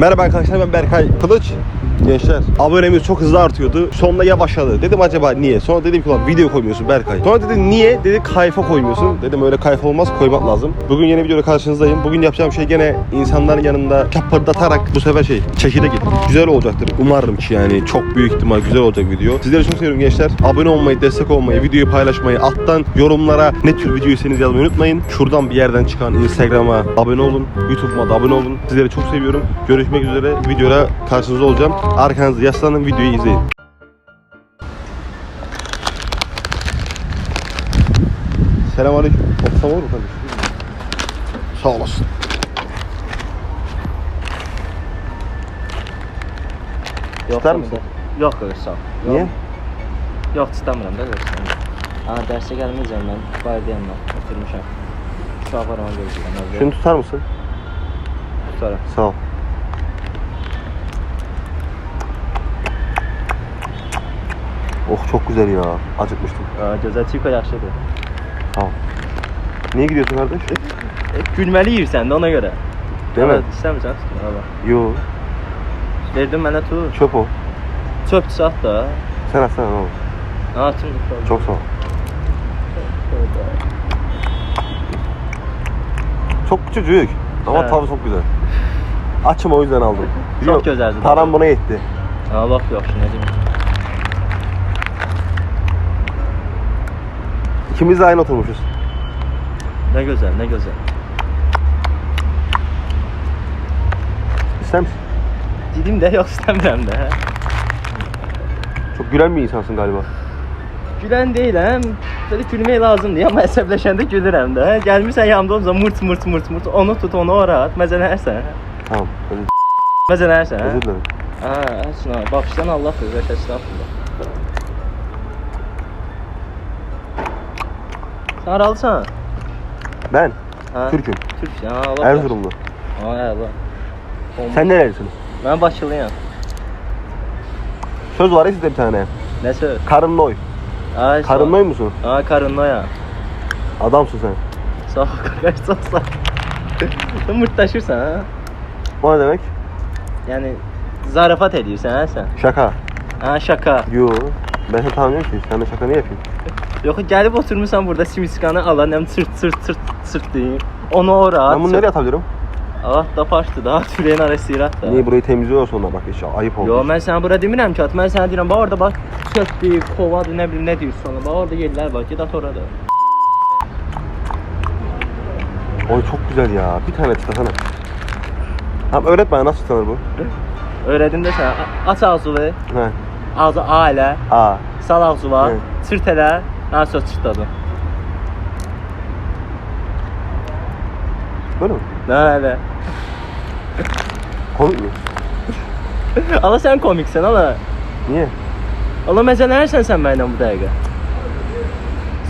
Merhaba arkadaşlar ben Berkay Kılıç. Gençler abonemiz çok hızlı artıyordu. Sonunda yavaşladı. Dedim acaba niye? Sonra dedim ki ulan video koymuyorsun Berkay. Sonra dedi niye? Dedi kayfa koymuyorsun. Dedim öyle kayfa olmaz koymak lazım. Bugün yeni videoda karşınızdayım. Bugün yapacağım şey gene insanların yanında çapırdatarak bu sefer şey çekirdek yedim. Güzel olacaktır. Umarım ki yani çok büyük ihtimal güzel olacak video. Sizleri çok seviyorum gençler. Abone olmayı, destek olmayı, videoyu paylaşmayı, alttan yorumlara ne tür video isterseniz yazmayı unutmayın. Şuradan bir yerden çıkan Instagram'a abone olun. YouTube'uma da abone olun. Sizleri çok seviyorum. Görüşmek üzere. Videoda karşınızda olacağım. Arkanızda yaslanın videoyu izleyin. Selamünaleyküm. Otursam olur mu kardeşim? Sağ olasın. Yox, İster misin? Yox, qoy, sağ ol. Niye? Yox, istəmirəm də görsəm. Ha, dərsə gəlməyəcəm mən. Valideynlə oturmuşam. Uşaq var onu gözləyirəm. evdə. Şunu tutar mısın? tutarım. Sağ ol. Oh çok güzel ya. Acıkmıştım. Çiko yaxşıdır. Sağ ol. Niye gidiyorsun kardeş? E, gülməli yeyirsən də ona görə. Değil mi? İstəmirsən tutma valla. Yo. Verdin mənə tut. Çöp o. Çöp sat da. Sen atsana ne olur. Ha, tüm Çok sağ ol. Çok küçücük. Ama Evet. tadı çok güzel. Açım o yüzden aldım. Çok güzeldi. Param buna yetti. Ha, bax yaxşı, nə deyim. İkimiz de aynı oturmuşuz. Nə gözəl, nə gözəl. İster misin? Dedim də yox istəmirəm də. Çok gülen bir insansın galiba. Gülən deyiləm. Belə gülmək lazımdır. Amma əsəbləşəndə gülürəm də. Gəlmirsən yanımda olsa mırt mırt mırt mırt onu tut, onu ora at. Məzələnərsən. Tamam. Özür, Məzələnərsən. özür dilerim. Ha, əsna. Baxışdan Allah bilir, estağfurullah. Sən haralısan? Ben Ha? Türk'üm. Türksən. Ha, Allah. Erzurumlu. Ha, Allah. Sen nerelisin? Mən Bakılıyam. Söz var ya sizde bir tane. Nə söz? Sağ ol. Karınnoy musun? Ha, karınnoyam. Adamsın sen. Sağ ol, qardaş, sağ ol. Sən mırtdaşırsan, ha? O ne demek? Yəni zarafat edirsən, hə sən? Şaka. Ha, şaka. Yo. Ben seni tanımıyorum ki. Sen de şaka niye yapayım? Yox, gəlib oturmusan burada simiskanı alan, həm çırt çırt çırt çırt deyim. Onu ora at. Ben bunu nereye atabilirim? Allah da başdı da, türeyin arası irat da. Niye burayı temizliyor sonra bak işte ayıp oldu. Yo, mən sənə bura demirəm ki, at. Mən sənə deyirəm, bax orada bax, çöpdür, kovadır, nə bilim nə deyirsən ona. Bax orada yerlər var, get at orada. Oy çok güzel ya. Bir tane tutasana. Tamam öğret bana nasıl tutanır bu? Öyrədim də sənə. Aç ağzını, He. ağzı A elə, A. sal ağzına, Hı. çırt elə, ha söz çırtladı. Böyle mi? Elə? Komik mi? Allah sən komiksən, Allah. Niye? Allah məzələnirsən sən mənimlə bu dəqiqə.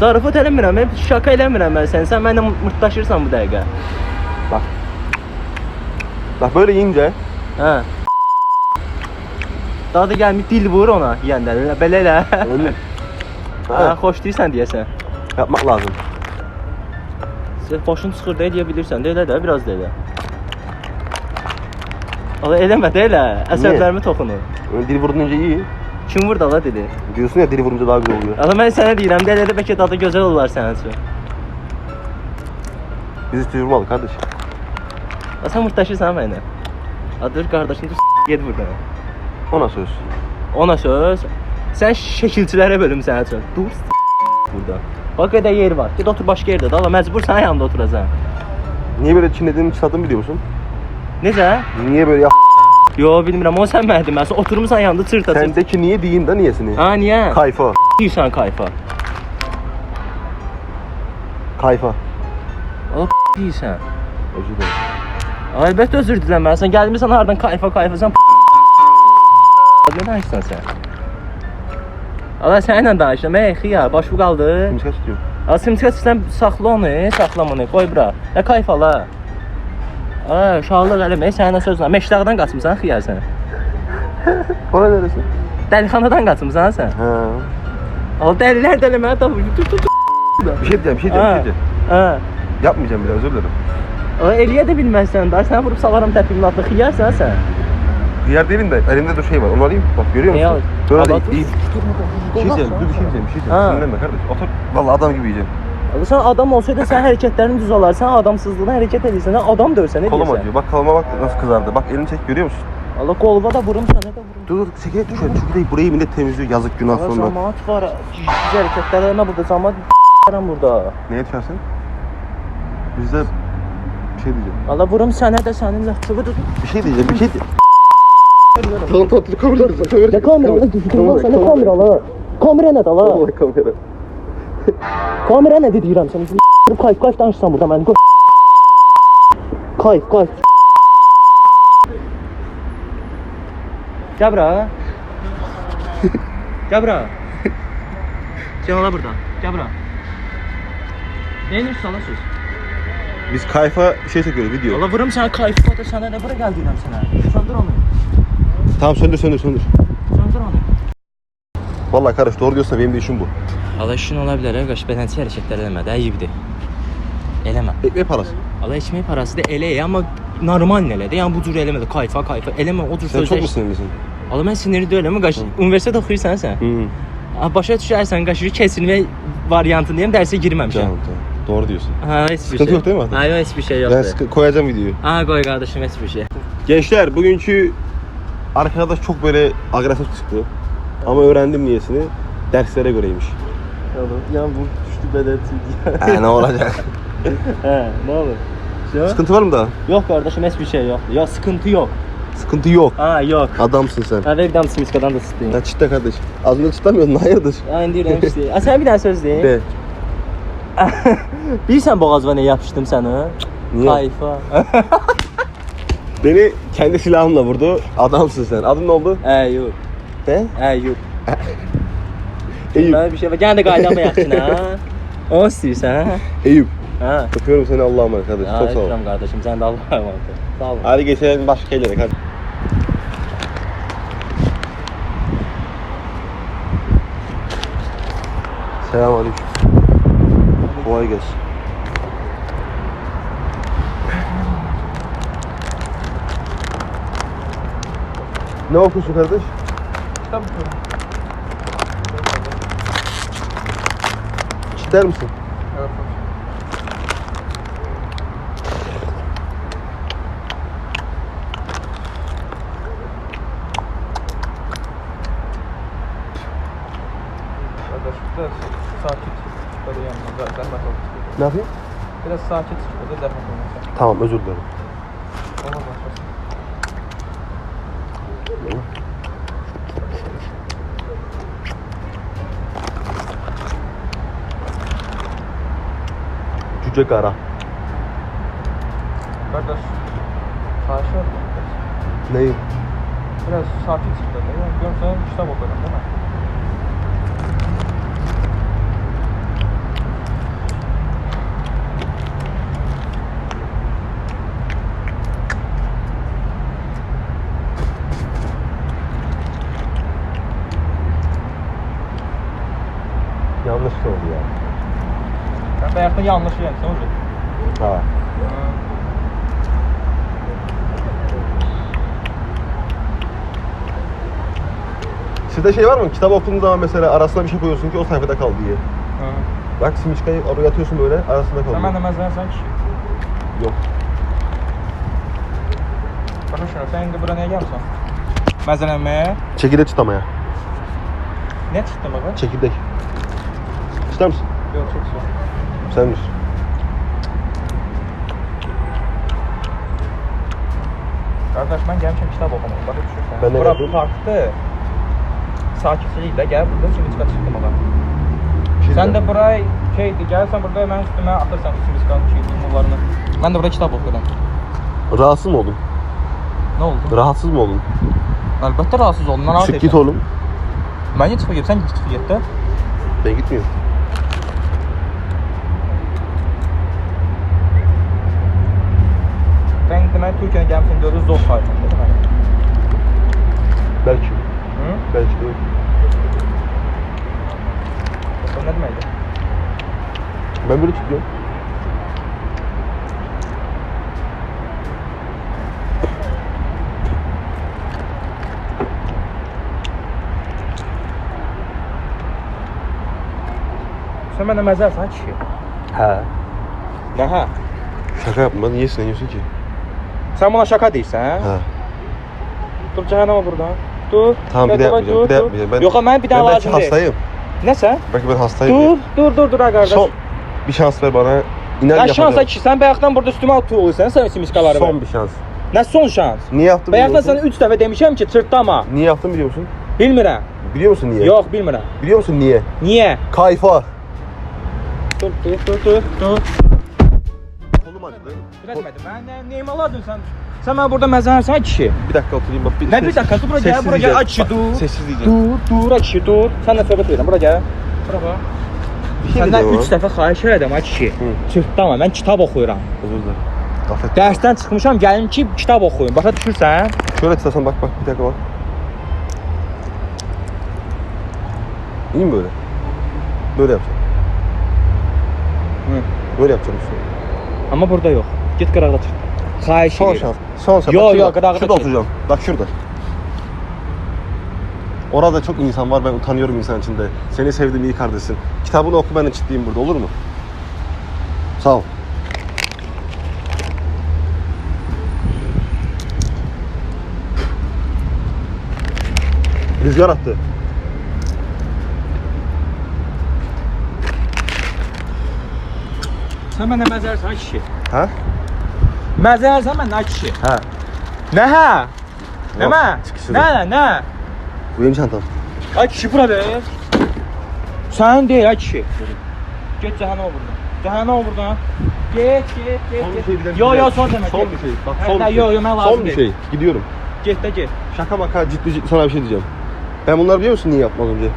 Zarafat eləmirəm, hep şaka eləmirəm mən sən. Sən mənimlə mırtdaşırsan bu dəqiqə. Bak. Bak böyle yiyince Hə. Daha da gəlmir dil vur ona yeyəndə. Elə belə elə. ha, xoş deyirsən deyəsən. yapmak lazım. Sən xoşun çıxır da deyə bilirsən. də elə də biraz da elə. Allah eləmə də elə. Əsəblərimi toxunur. Dil vurunca iyi. Kim vurdu Allah dedi. Diyorsun ya dil vurunca daha güzel oluyor. Allah mən sənə deyirəm, də elə də bəlkə dadı gözəl olar sənin üçün. Biz hiç vurmadık kardeş. Ya Sən mırtdaşırsan mənimlə. Adır qardaşın dur get buradan. Ona söz. Ona söz. Sən şəkilçilərə bölüm sənin üçün. Dur burada. Bax qədər yer var. Get otur başqa yerdə də. Allah məcbur sənin yanında oturasan. Niye böyle çinlediğini çıtladığını biliyor musun? Necə? Niye böyle ya Yo, bilmirəm. O sən mənə deməlisən. Oturmusan yanında çırt. Sendeki niye diyeyim de niyesini? Ha, niyə? Kayfa. Deyirsən kayfa. Kayfa. Allah deyirsən. Özür dilerim. Əlbəttə özür diləməlisən. Gəlmirsən hardan kayfa kayfa sən Nə danışsan sən? Allah səninlə danışdım. Ey xiya, baş bu qaldı. Kim kaç diyor? Asimçə sən saxla onu, saxla onu, qoy bura. Nə kayfa la. Ay, uşaqlıq eləmə, səninlə sözlə. Məştaqdan qaçmısan xiyar sən. Ona neresi? Dəlixanadan qaçmısan sən. Ha. Al dəlilər dəli mənə tapır. Tut tut. Bir şey diyeceğim, bir şey bir şey. Hə. Yapmayacağım bile özür dilerim. O eləyə də bilməzsən da. Sən vurub salaram təpimlə atlı xiyarsan sən. Diğer değilim de elimde de şey var. Onu alayım. Bak görüyor Ne musun? al? Böyle Al, değil. dur. iyi. Bir şey diyeceğim. Dur bir şey diyeceğim. Bir şey diyeceğim. Ha. Sinirlenme kardeş. Otur. Vallahi adam gibi yiyeceğim. Allah sen adam olsaydın sen hareketlerini düz alarsan adamsızlığına hareket edirsən. Sen adam dövsen ne Kolum diyorsun? acıyor. Bak koluma bak nasıl kızardı. Bak elini çek görüyor musun? Allah kolva da vurum sana da vurum. Dur dur çekil düşün. Çünkü değil burayı millet temizliyor. Yazık günah Allah sonra. cemaat var. Güzel hareketler ama burada cemaat burada. Neye düşersin? Bizde bir şey diyeceğim. Allah vurum sana da. Dur dur. Bir şey diyeceğim. Bir şey diyeceğim. Tamam dur kamera kamera. Ne kamera lan? Düzgün olsa ne kamera lan? Kamera ne da lan? Allah kamera. Kamera ne deyirəm sənə? Kayıp kayıp danışsan burada mən. Kayıp kayıp. Gel bura. Gel bura. Sen ola burada. Gel bura. Neyin salasız? Biz kayfa şey çekiyoruz video. Allah vurum sana kayıp da sana ne bura gel deyirəm sənə. Söndür onu. Tamam söndür söndür söndür. Söndür onu. Vallahi kardeş doğru diyorsun da benim de işim bu. Allah işin ola bilər, qaş bədənçi hərəkətlər eləmə də, ayıbdır. Eləmə. Ekmek parası. Allah içmək parası da elə, amma normal elə də. Yəni bu cür eləmə də, kayfa, kayfa. Eləmə o cür Sen çok mu sinirlisin? Allah mən sinirli deyiləm, qaş. Universitet oxuyursan sən. Hı. Ha, Başa düşərsən, qaş kəsilmə variantındayım, dərsə girməmişəm. Tamam tamam. Doğru diyorsun. Ha, heç bir Sıkıntı şey. yok değil mi artık? Ha, yok, heç bir şey Ben yoxdur. sıkı- koyacağım videoyu. Ha, qoy qardaşım, heç bir şey. Gençler bugünkü arkadaş çok böyle agresif çıktı. Ama öğrendim niyesini. Derslere göreymiş. Ya bu düşdü bədənçi. Ee, ne olacak? Hə, nə olur? Şey? Sıkıntı var mı daha? Yox qardaşım, heç bir şey yoxdur. Ya sıkıntı yox. Sıkıntı yok. Ha, yox. Adamsın sen. Ha, ver dam simiskadan da sıtayım. Ya çıtta kardeş. Az önce çıtlamıyordun hayırdır? Ha, indi deyirəm işte. Ha, sən bir dənə söz deyin. De. Bilirsən boğazıma nə yapışdım sənə? Niye? Kayfa. Beni kendi silahımla vurdu. Adamsın sen. Adın ne oldu? Əyyub. Ne? Əyyub. Eyüp. Mən bir şey var. Gənə də qaydama yaxşın ha. O istəyirsən ha? Eyüp. Ha. Öpüyorum seni Allah'a emanet kardeş. Ha, Çok sağ ol. öpürəm qardaşım. Sən də Allah'a emanet ol. Sağ ol. Hadi geçelim başka şeylere hadi. Selamünaleyküm. Kolay gelsin. Ne okuyorsun kardeş? Kitap okuyorum. İster misin? Evet. Biraz sakin böyle yanına zahmet olmuş. Ne yapayım? Biraz sakin zahmet olmasa. Tamam özür dilerim. Cüce kara. Kardeş, karşı var. Neyi? Biraz sakin çık dedi. Yani görsen kitap okuyorum değil mi? Yanlış oldu ya. Ben de ayakta yanlış yani sen hocam. Ha. Sizde şey var mı? Kitap okuduğun zaman mesela arasına bir şey koyuyorsun ki o sayfada kal diye. Bak simiçkayı oraya atıyorsun böyle arasında kalıyor. Sen ben de mezar sen kişi. Yok. Şuna sen de buraya niye gelmişsin? Mezelenmeye. Çekirdek çıtamaya. Ne baba? Çekirdek. İster misin? Yok çok. Sen misin? Kardeş ben gelmişim kitap okumaya. Bakın düşürsen. Ben de Bura geldim. parktı. Sakinçilikle gel burada simiska çıktı baba. Bir şey Sen de buraya şeydi gelsen burada hemen üstüme atarsan simiskanın şey numaralarını. Ben de burada kitap okuyorum. Rahatsız mı oldun? Ne oldu? Rahatsız mı oldun? Elbette rahatsız oldum. Rahat Çık git oğlum. Ben git çıkıp sen git çıkıp git de. Ben gitmiyorum. Türkiye'nin gelmesini görürüz zor fark. Belki. Hı? Belki değil. O ne demeydi? Ben böyle tutuyorum. Sen bana mezarsan kişi. Ha. Ne ha? Şaka yapma. Niye sinirleniyorsun ki? Sən buna şaka deyirsən? Ha. Dur cəhənnəmə buradan. Dur. Tamam bir de dur, yapmayacağım. Bir yapmayacağım. Ben, mən bir ben daha belki lazım deyil. hastayım. Nə sən? Belki ben hastayım. Dur, dur, dur, dur ha qardaş. Son bir şans ver bana. İnan Nə yapacağım. şansa ki, sən bayaqdan burada üstümə tuğulsan, sən simiskaları ver. Son bir şans. Nə son şans? Niye yaptım Bayaqdan biliyor sənə musun? 3 dəfə demişəm ki, çırtlama. Niye yaptım biliyor musun? Bilmirəm. Biliyor musun niye? Yox, bilmirəm. Biliyor musun niye? Niyə? Kayfa. Dur, dur, dur, dur, dur. Mən nə nəyimə lazım sən? Sən mənə burada məzərsən kişi. Bir dakika oturayım bak. Nə bir dakika, dur bura gəl, Sessiz bura gəl, diyeceğim. aç dur. Sessiz diyeceğim. Dur, dur, aç dur. Sənlə söhbət edirəm, bura gəl. Bura bax. Bir Səndən diyeceğim 3 dəfə xahiş elədim ha kişi. Hı. Çırtlama, mən kitab oxuyuram. Özür dilerim. Affet. Dərsdən çıxmışam, gəlim ki, kitab oxuyum. Başa düşürsən? Şöyle istersen bak bak bir dakika bak. İyi mi böyle? Böyle yapacağım. Hı. Böyle yapacağım işte. Amma burada yox. Get qıraqda çırt. Xahiş Son şans. Son şans. Yo, Bak yo, şurada. Şurada oturacağım. Bak şurada. Orada çok insan var. Ben utanıyorum insan içinde. Seni sevdim iyi kardeşsin. Kitabını oku ben de çitleyeyim burada olur mu? Sağ ol. Rüzgar attı. Sən mənə məzərsən ha kişi. Ha? Məzərsən mən ha kişi. Ha. Nə hə? Nə mə? Nə, da. nə? Bu benim çantam. Ay kişi bura ver. Sənin deyil ha kişi. Get cəhənnəmə buradan. Cəhənnəmə buradan. Get, get, get. Get. Yo, yo, son demək. Son bir şey. Bak Hə, son hə, bir şey. yo, yo, mən lazım Son bir şey. Gidiyorum. Get də get. Şaka maka ciddi ciddi sana bir şey diyeceğim. Ben bunları biliyor musun niye yapmaz önce?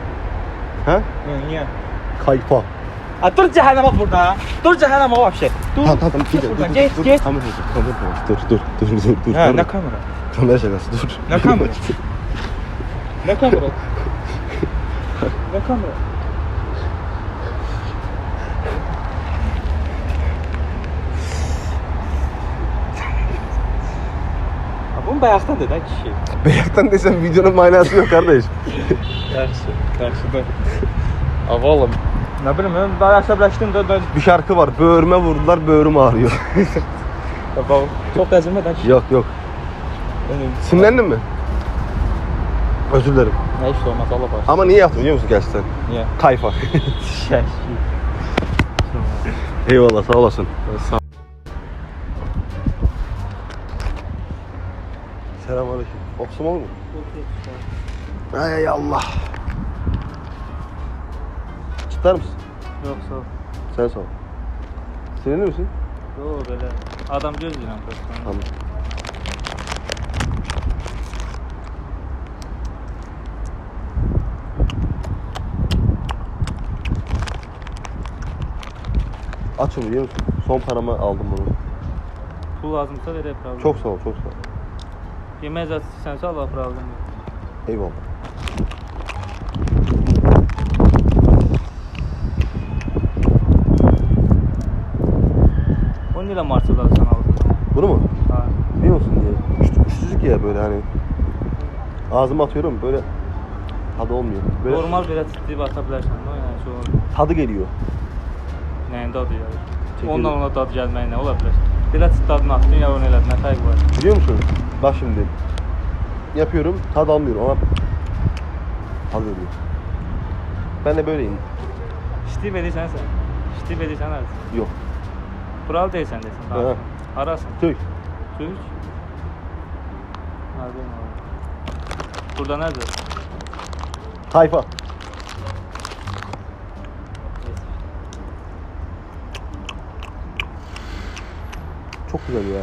Ha? Hı, Niyə? Kayfa. A, dur cəhənnəmə burada. Dur cəhənnəmə vəbşə. Dur. Tamam tamam. Dur Dur, dur, Get, dur, get. Kamera. Dur dur dur dur dur. Kamera- nə kamera? Kamera şakası dur. Nə kamera? Nə kamera? Nə kamera? Ha, Bunu bayaqdan da kişi. Beyaktan desem videonun manası yok kardeş. Yaxşı, yaxşı da. Avalım. Nə bilim, mən daha əsəbləşdim də, də Bir şarkı var. Böğrüme vurdular böğrüm ağrıyor. təzimə də kişi. yok yok. Sinirlendin mi? Özür dilerim. Nə iş olmaz, Allah bağışlasın. Ama niye yaptın biliyor musun gerçekten? Niyə? Kayfa. Şəş. Eyvallah sağ olasın. Sağ Selamünaleyküm. Okusum olur mu? Ay Allah. Çıtlar mısın? Yox, sağ ol. Sen sağ ol. Sinirli misin? Yox, belə. Adam gözləyirəm prosta. Tamam. Açım biliyor musun? Son paramı aldım bunu. Pul lazımsa verə problem. Çok sağ ol, çok sağ ol. Yemək zat istəsənsə Allah problem yox. Eyvallah. Onu ilə marçalarsan aldın. Bunu mu? Ha. Biliyor musun diye. Güç, güçsüzlük ya böyle hani. Ağzıma atıyorum böyle tadı olmuyor. Böyle Normal belə titrəyib ata bilərsən. O yəni şey olur. tadı geliyor. Nəyin dadı gəlir? Çəkil. Ondan ona dad gəlməyi nə ola bilər? Belə tit dadını atdın ya onu elədin, nə fərqi var? Biliyor musun? Bak şimdi. Yapıyorum, tad almıyorum ama tad veriyor. Ben de böyleyim. İştib edirsən sən? İştib edirsən hər. Yok. Buralı deyilsən desən. Hə. Harasın? Türk. Türk. Harbi mi? Burada nədir? Tayfa. Çok güzel ya.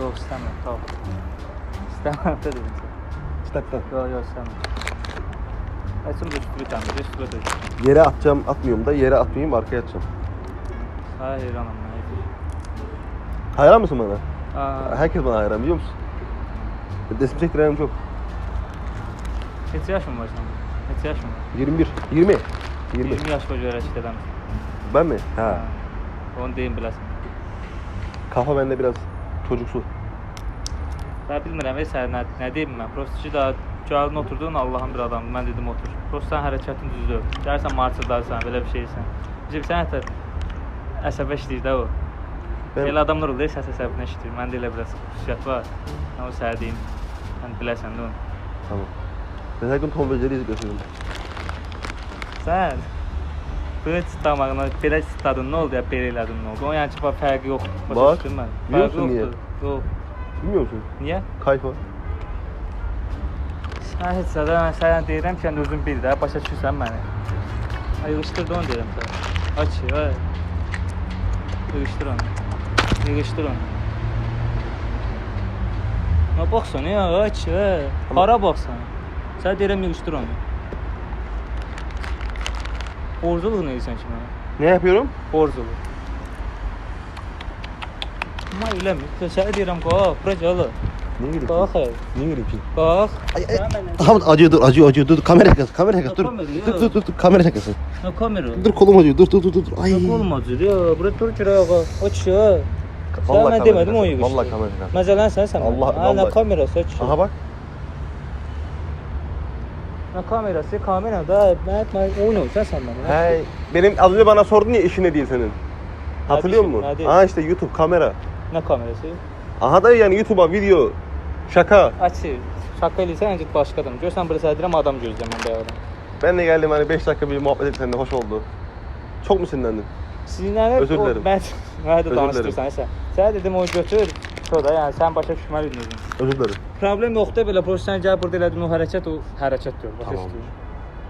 Yox, istəmirəm, tamam. İstəmirəm dedim sən. Çıtaktan. Yox, yox, istəmirəm. Açım da üstü bitirəm, üstü bitirəm. Yere atacağım, atmıyorum da yere atmayayım arkaya atacağım. Hayranım mən. Hayran mısın bana? Aa, Herkes bana hayran biliyor musun? Resim çektirenim çok. Neçə yaşın var sənin? Neçə yaşın var? 21. 20. 20. 20 yaşına görə hərəkət eləmirsən. Ben mi? Ha. Onu deyim biləsən. Kafa bende biraz çocuksu. Ben bilmirəm, ey sən nə, nə deyim mən. Prosta ki da Gəldin oturdun, Allahın bir adamı. Mən dedim otur. Prosta sən hərəkətin düzdür. Gəlsən marçırdarsan, belə bir şeysən. Bizim sən hətta əsəbə işləyir də o. Ben- Elə adamlar olur, səs əsəbinə işləyir. Məndə elə biraz xüsusiyyət var. Mən o sərdiyim. Sən biləsən də onu. Tamam. Ben her gün Tom ve Jerry izliyorum. Sən Böyle damağına belə çıtladın, nə oldu ya, belə elədin, nə oldu? O yəni ki, fərqi yoxdur. Başa düşdün mən? Fərqi yoxdur. Yox. Bilmiyor musun? Niyə? Kayfa. Sən heç zədə mən sənə deyirəm ki, sən özün bil də, başa düşürsən məni. Ay, yığışdır da onu deyirəm sənə. Aç, ay. Yığışdır onu. Yığışdır onu. Nə baxsan ya, aç, ay. Hara baxsan? Sənə deyirəm yığışdır onu. Borculuq nə edirsən ki mənə? Ne yapıyorum? Borculuq. Amma eləmir. Sənə deyirəm, qalx, bura gəl. Niye Qalx, ki? ay. Niye ki? qalx. Ay, ay. Ahmet acıyor dur acıyor acıyor dur kamera şakası kamera şakası dur. Dur dur dur dur kamera şakası. Nə kamera? Dur kolum acıyor dur dur dur dur. dur. Ay. Ay. Olmaz ya. Bura dur kirağa. Aç ya. Vallahi ben demedim o yığıştı. Vallahi kamera şakası. Mesela sen sen. Allah- Ha, ne vallahi. kamerası aç. Aha bak. Ne kamerası? Kamera da ben oynuyorsan sen bana. Hey, benim az önce bana sordun ya işin ne değil senin. Hatırlıyor musun? Aha işte YouTube kamera. Ne kamerası? Aha da yani YouTube'a video şaka. Aç. Şaka eləyirsən öncə başqadan. Görsən burada sənə deyirəm adam gözləmən bayaqdan. Ben de geldim hani 5 dakika bir muhabbet ettik seninle hoş oldu. Çok mu sinirlendin? Sizinlə Özür dilerim. Mən mənə də Özür danışdırsan sən. Sənə dedim o götür. Sonra yəni sən başa düşməliydin özün. Özür dilerim. Problem yoxdur belə prosta sən gəl burada elədin o hərəkət o hərəkət. Başa Tamam. düşdün?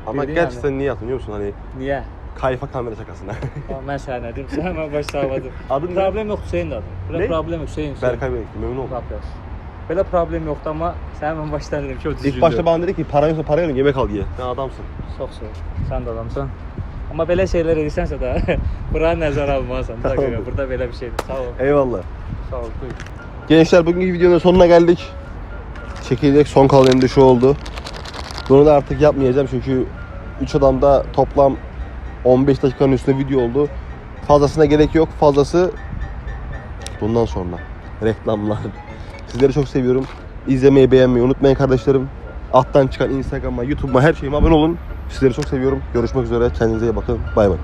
Ama Bildin gerçekten niye yaptın biliyor musun? Hani Niyə? kayfa kamera şakasına. Amma mən sənə nə deyim? Sən mən baş sağladım. Adın nə? problem yoxdur Hüseyn adın. Belə Ne? problem yox Hüseyn. Hüseyn. Berkay Bey memnun oldum. Lap Belə problem yoxdur amma sənə mən başdan dedim düzgündür. İlk başta bana dedi ki paran yoksa para verin yemek al diye. Sen adamsın. Çox sağ ol. Sən də adamsan. Amma belə şeylər edirsənsə də bura nəzərə almalısan. Da görə Tamamdır. burada belə bir şeydir. Sağ ol. Eyvallah. Sağ ol. Buyur. Gençler bugünkü videonun sonuna geldik. Çekilecek son kalan elimde şu oldu. Bunu da artık yapmayacağım çünkü 3 adamda toplam 15 dakikanın üstünde video oldu. Fazlasına gerek yok. Fazlası bundan sonra. Reklamlar. Sizleri çok seviyorum. İzlemeyi, beğenmeyi unutmayın kardeşlerim. Alttan çıkan Instagram'a, YouTube'ma her şeyime abone olun. Sizleri çok seviyorum. Görüşmek üzere. Kendinize iyi bakın. Bay bay.